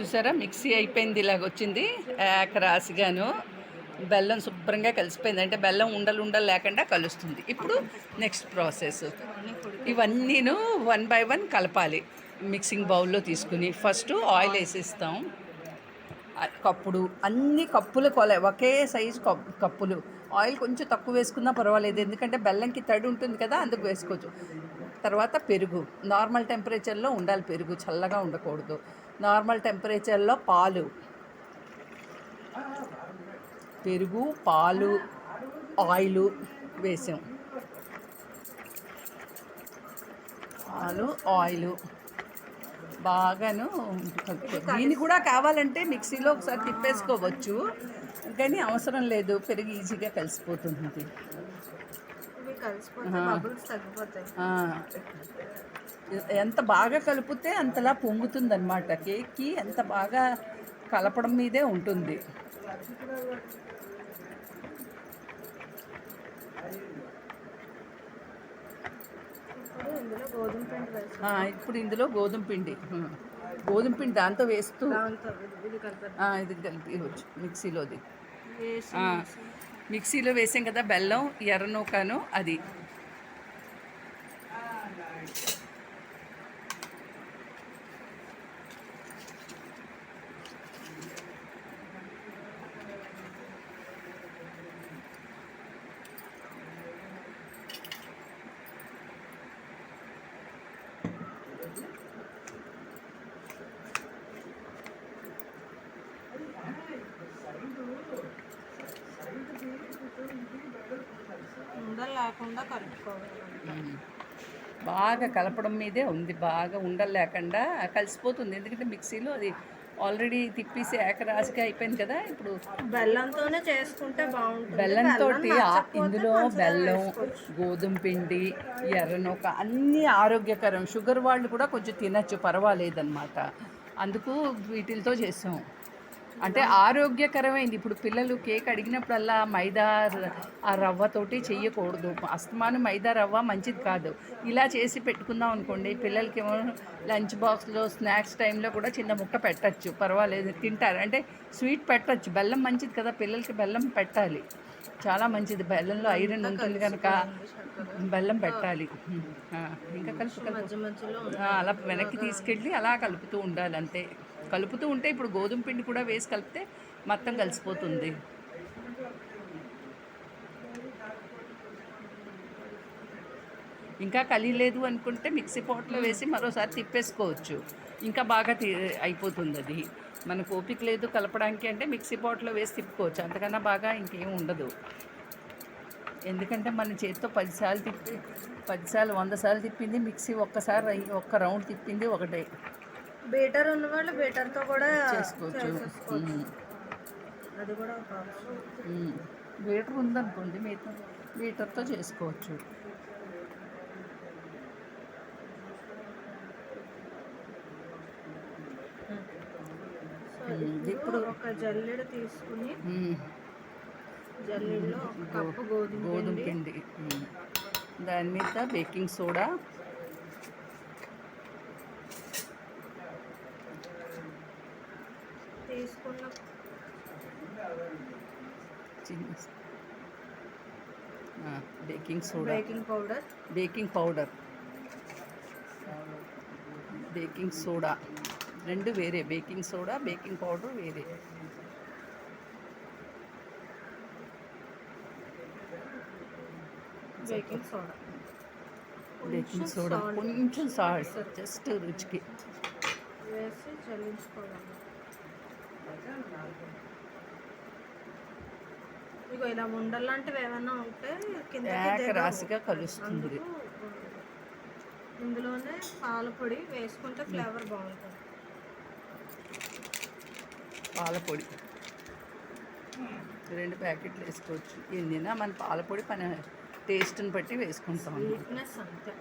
చూసారా? మిక్సీ అయిపోయింది ఇలాగ వచ్చింది. ఏకరాశిగాను బెల్లం శుభ్రంగా కలిసిపోయింది. అంటే బెల్లం ఉండలు ఉండలు లేకుండా కలుస్తుంది. ఇప్పుడు నెక్స్ట్ ప్రాసెస్. ఇవన్నీను వన్ బై వన్ కలపాలి. మిక్సింగ్ బౌల్లో తీసుకుని ఫస్ట్ ఆయిల్ వేసేస్తాం. కప్పుడు అన్ని కప్పులు కొల ఒకే సైజు కప్ కప్పులు. ఆయిల్ కొంచెం తక్కువ వేసుకున్నా పర్వాలేదు. ఎందుకంటే బెల్లంకి తడి ఉంటుంది కదా అందుకు వేసుకోవచ్చు. తర్వాత పెరుగు. నార్మల్ టెంపరేచర్లో ఉండాలి పెరుగు. చల్లగా ఉండకూడదు. నార్మల్ టెంపరేచర్లో పాలు. పెరుగు పాలు ఆయిల్ వేసాం. పాలు ఆయిల్ బాగాను దీన్ని కూడా కావాలంటే మిక్సీలో ఒకసారి తిప్పేసుకోవచ్చు. కానీ అవసరం లేదు. పెరుగు ఈజీగా కలిసిపోతుంది. కలిసిపోతే ఎంత బాగా కలిపితే అంతలా పొంగుతుంది అనమాట కేక్కి ఎంత బాగా కలపడం మీదే ఉంటుంది. ఇప్పుడు ఇందులో గోధుమ పిండి. గోధుమ పిండి దాంతో వేస్తూ ఇది- కలిపి మిక్సీలోది. మిక్సీలో వేసాం కదా బెల్లం ఎర్రనూకాను అది ఉండలు లేకుండా కలుపుకోవాలి. బాగా కలపడం మీదే ఉంది. బాగా ఉండలు లేకుండా కలిసిపోతుంది. ఎందుకంటే మిక్సీలో అది ఆల్రెడీ తిప్పేసి ఏకరాశిగా అయిపోయింది కదా ఇప్పుడు బెల్లంతోనే చేసుకుంటే బాగుంటుంది. బెల్లంతో ఇందులో బెల్లం. గోధుమ పిండి ఎర్రనొక అన్నీ ఆరోగ్యకరం. షుగర్ వాళ్ళు కూడా కొంచెం తినచ్చు పర్వాలేదన్నమాట. అందుకు వీటితో చేసాం. అంటే ఆరోగ్యకరమైంది. ఇప్పుడు పిల్లలు కేక్ అడిగినప్పుడల్లా మైదా ఆ రవ్వతోటి చెయ్యకూడదు. అస్తమానం మైదా రవ్వ మంచిది కాదు. ఇలా చేసి పెట్టుకుందాం అనుకోండి పిల్లలకి ఏమో లంచ్ బాక్స్లో స్నాక్స్ టైంలో కూడా చిన్న ముక్క పెట్టచ్చు. పర్వాలేదు తింటారు. అంటే స్వీట్ పెట్టచ్చు. బెల్లం మంచిది కదా పిల్లలకి బెల్లం పెట్టాలి. చాలా మంచిది. బెల్లంలో ఐరన్ ఉంటుంది కనుక బెల్లం పెట్టాలి. ఇంకా కలుపు అలా వెనక్కి తీసుకెళ్ళి అలా కలుపుతూ ఉండాలి అంతే కలుపుతూ ఉంటే ఇప్పుడు గోధుమ పిండి కూడా వేసి కలిపితే మొత్తం కలిసిపోతుంది. ఇంకా కలియలేదు అనుకుంటే మిక్సీ పాట్లో వేసి మరోసారి తిప్పేసుకోవచ్చు. ఇంకా బాగా తి అయిపోతుంది అది. మనకు ఓపిక లేదు కలపడానికి అంటే మిక్సీ పాట్లో వేసి తిప్పుకోవచ్చు. అంతకన్నా బాగా ఇంకేం ఉండదు. ఎందుకంటే మన చేతితో పదిసార్లు తిప్పి పదిసార్లు వంద సార్లు తిప్పింది మిక్సీ ఒక్కసారి ఒక్క రౌండ్ తిప్పింది ఒకటే. బీటర్ ఉన్న వాళ్ళు బీటర్తో కూడా చేసుకోవచ్చు. అది కూడా ఒక. బీటర్ ఉందనుకోండి మీతో బీటర్తో చేసుకోవచ్చు ఇప్పుడు ఒక జల్లెడ తీసుకుని. జల్లెడలో ఒక కప్పు గోధుమ గోధుమ పిండి. దాని మీద బేకింగ్ సోడా తీసుకున్న చిన్న ఆ, baking soda baking powder baking powder baking soda రెండు వేరే బేకింగ్ సోడా బేకింగ్ పౌడర్ వేరే బేకింగ్ సోడా బేకింగ్ సోడా కొంచెం సాల్ట్ జస్ట్ రుచికి వేసి చల్లించుకోవాలి ఇగో ఇలా ఉండలాంటివి ఏమైనా ఉంటే దిగవు. రాశిగా కలుస్తుంది. ఇందులోనే పాల పొడి వేసుకుంటే ఫ్లేవర్ బాగుంటుంది. పాల పొడి. రెండు ప్యాకెట్లు వేసుకోవచ్చు. ఎన్నినా మన పాల పొడి మన టేస్ట్ని బట్టి వేసుకుంటాం అంతే.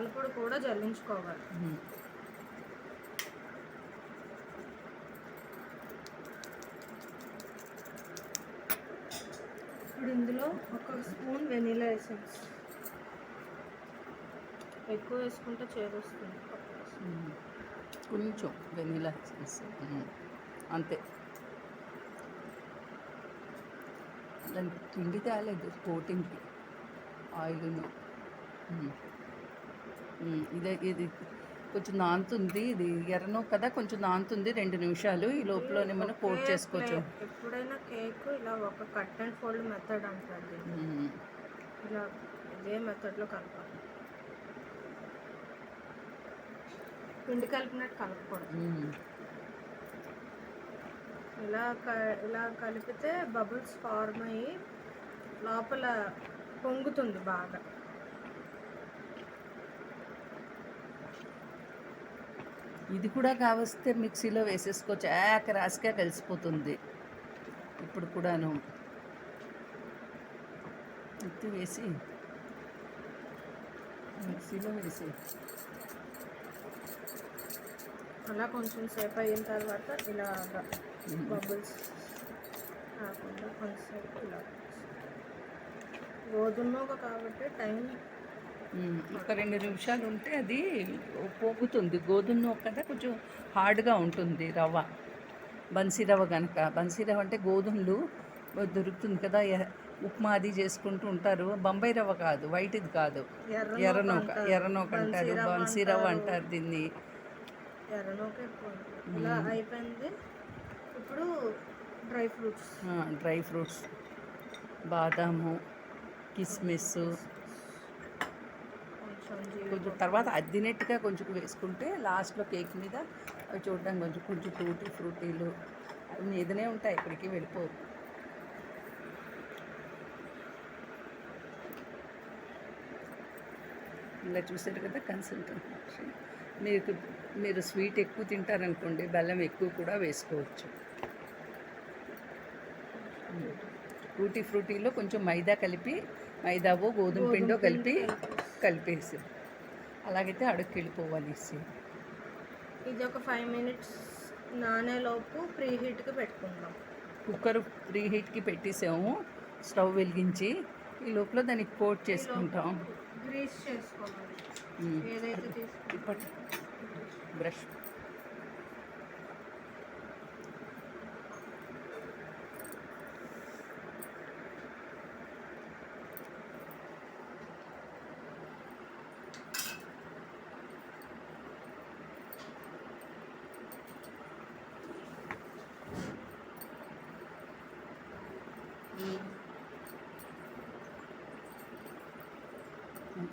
పాల పొడి కూడా జల్లించుకోవాలి. ఇప్పుడు ఇందులో ఒక స్పూన్ వెనీలా ఎసెన్స్ ఎక్కువ వేసుకుంటే మ్మ్. కొంచెం వెనీలా ఎసెన్స్. అంతే దానికి పిండి తేలేదు కోటింగ్కి ఆయిల్ను. ఇదే ఇది కొంచెం నానుతుంది ఇది ఎర్రనో కదా కొంచెం నానుతుంది రెండు నిమిషాలు. ఈ లోపలనే మనం కోట్ చేసుకోవచ్చు. ఎప్పుడైనా కేక్ ఇలా ఒక కట్ అండ్ ఫోల్డ్ మెథడ్ అంటారు. ఇలా ఇదే మెథడ్లో కలపాలి. పిండి కలిపినట్టు కలపకూడదు. ఇలా క ఇలా కలిపితే బబుల్స్ ఫార్మ్ అయ్యి లోపల పొంగుతుంది బాగా. ఇది కూడా కావస్తే మిక్సీలో వేసేసుకోవచ్చు. ఏక రాసిగా కలిసిపోతుంది. ఇప్పుడు కూడాను ఎత్తి వేసి మిక్సీలో వేసి అలా కొంచెం సేపు అయిన తర్వాత ఇలాగా బబుల్స్ కాకుండా కొంచెంసేపు ఇలా గోధుమ కాబట్టి టైం ఒక రెండు నిమిషాలు ఉంటే అది పోగుతుంది. గోధుమ కదా కొంచెం హార్డ్గా ఉంటుంది రవ్వ. బన్సీ రవ్వ కనుక బన్సీ రవ్వ అంటే గోధుమలు దొరుకుతుంది కదా. ఉప్మా అది చేసుకుంటూ ఉంటారు. బొంబాయి రవ్వ కాదు వైట్ ఇది కాదు. ఎర్ర ఎర్రనూక ఎర్రనూక అంటారు. బన్సీ రవ్వ అంటారు. దీన్ని. అయిపోయింది. ఇప్పుడు డ్రై ఫ్రూట్స్. Dry fruits. బాదాము కిస్మిస్ కొంచెం తర్వాత అద్దినట్టుగా కొంచెం వేసుకుంటే లాస్ట్లో కేక్ మీద అవి చూడడానికి కొంచెం కొంచెం టూటీ ఫ్రూటీలు అవి మీదనే ఉంటాయి ఎక్కడికి వెళ్ళిపోవు. ఇలా చూసారు కదా కన్సల్టేషన్ మీకు మీరు స్వీట్ ఎక్కువ తింటారనుకోండి బెల్లం ఎక్కువ కూడా వేసుకోవచ్చు. టూటీ ఫ్రూటీలో కొంచెం మైదా కలిపి మైదావో గోధుమ పిండో కలిపి కలిపేసి అలాగైతే అడుగుకి వెళ్ళిపోవాలేసి ఇది ఒక ఫైవ్ మినిట్స్ నానేలోపు ప్రీ హీట్కి పెట్టుకుందాం. కుక్కర్ ప్రీ హీట్కి పెట్టేసాము. స్టవ్ వెలిగించి ఈ లోపల దానికి కోట్ చేసుకుంటాం. గ్రీస్ చేసుకోవాలి. ఏదైతే బ్రష్.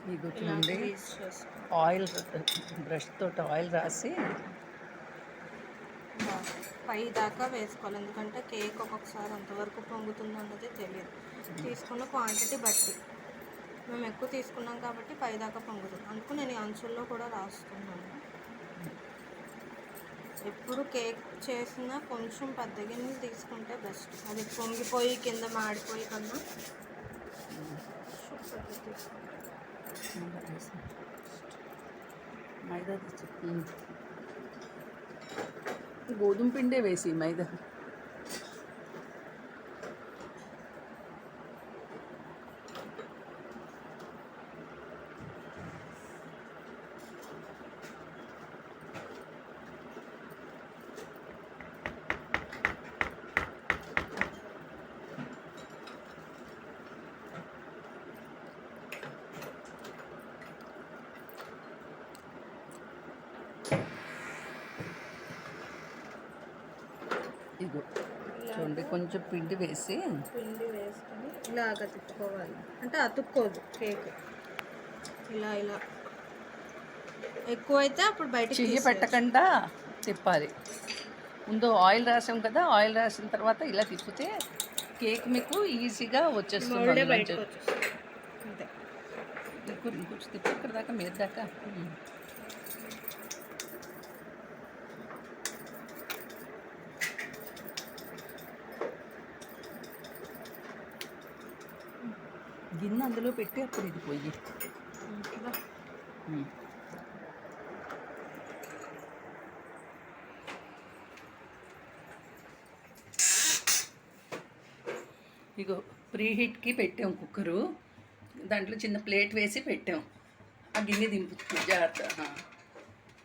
మీకు చూడండి ఆయిల్ బ్రష్ తోటి ఆయిల్ రాసి పై దాకా వేసుకోవాలి. ఎందుకంటే కేక్ ఒక్కొక్కసారి ఎంతవరకు పొంగుతుంది అన్నది తెలియదు తీసుకున్న క్వాంటిటీ బట్టి. మేము ఎక్కువ తీసుకున్నాం కాబట్టి పై దాకా పొంగుతుంది. అందుకు నేను ఈ అంచుల్లో కూడా రాస్తున్నాను. ఎప్పుడు కేక్ చేసినా కొంచెం పెద్ద గిన్నె తీసుకుంటే బెస్ట్ అది పొంగిపోయి కింద మాడిపోయి కన్నా. మైదా తెచ్చు ఉమ్. గోధుమ పిండే వేసి మైదా ఇగో చూడండి కొంచెం పిండి వేసి పిండి వేసుకొని ఇలాగ తిప్పుకోవాలి. అంటే అతుక్కోదు కేక్. ఇలా ఇలా. ఎక్కువైతే అప్పుడు బయటికి చెయ్యి పెట్టకుండా తిప్పాలి. ముందు ఆయిల్ రాసాం కదా ఆయిల్ రాసిన తర్వాత ఇలా తిప్పితే కేక్ మీకు ఈజీగా వచ్చేస్తుంది ఇంకొంచెం తిప్పి ఇక్కడ దాకా మీద దాకా. గిన్నె అందులో పెట్టి అప్పుడు ఇది పొయ్యి. ఇగో ప్రీ హీట్కి పెట్టాం కుక్కరు. దాంట్లో చిన్న ప్లేట్ వేసి పెట్టాం. ఆ గిన్నె దింపుతుంది జాగ్రత్త.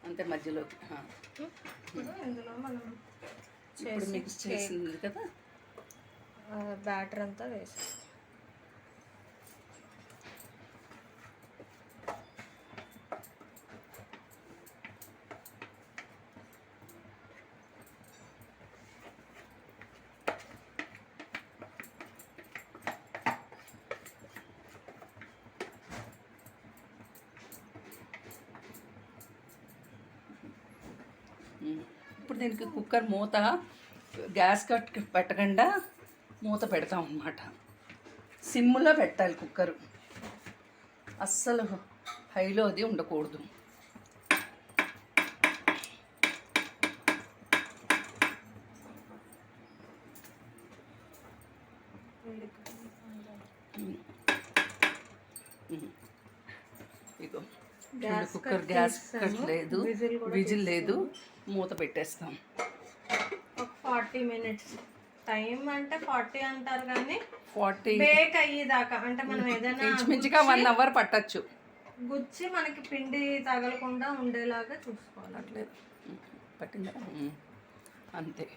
అంతే మధ్యలోకి ఇప్పుడు మిక్స్ చేసింది కదా? బ్యాటర్ అంతా వేసి ఉమ్. ఇప్పుడు దీనికి కుక్కర్ మూత గ్యాస్ కట్ పెట్టకుండా మూత పెడతాం అన్నమాట. సిమ్లో పెట్టాలి కుక్కరు. అస్సలు హైలో అది ఉండకూడదు. ఇగో కుక్కర్ గ్యాస్ కట్. లేదు విజిల్ లేదు. మూత పెట్టేస్తాం. ఒక ఫార్టీ మినిట్స్. టైం అంటే ఫార్టీ అంటారు కానీ ఫార్టీ బేక్ అయ్యేదాకా. అంటే మనం ఏదైనా ఇంచుమించుగా వన్ అవర్ పట్టచ్చు. గుచ్చి మనకి పిండి తగలకుండా ఉండేలాగా చూసుకోవాలి. అట్లేదు పట్టిందా. అంతే.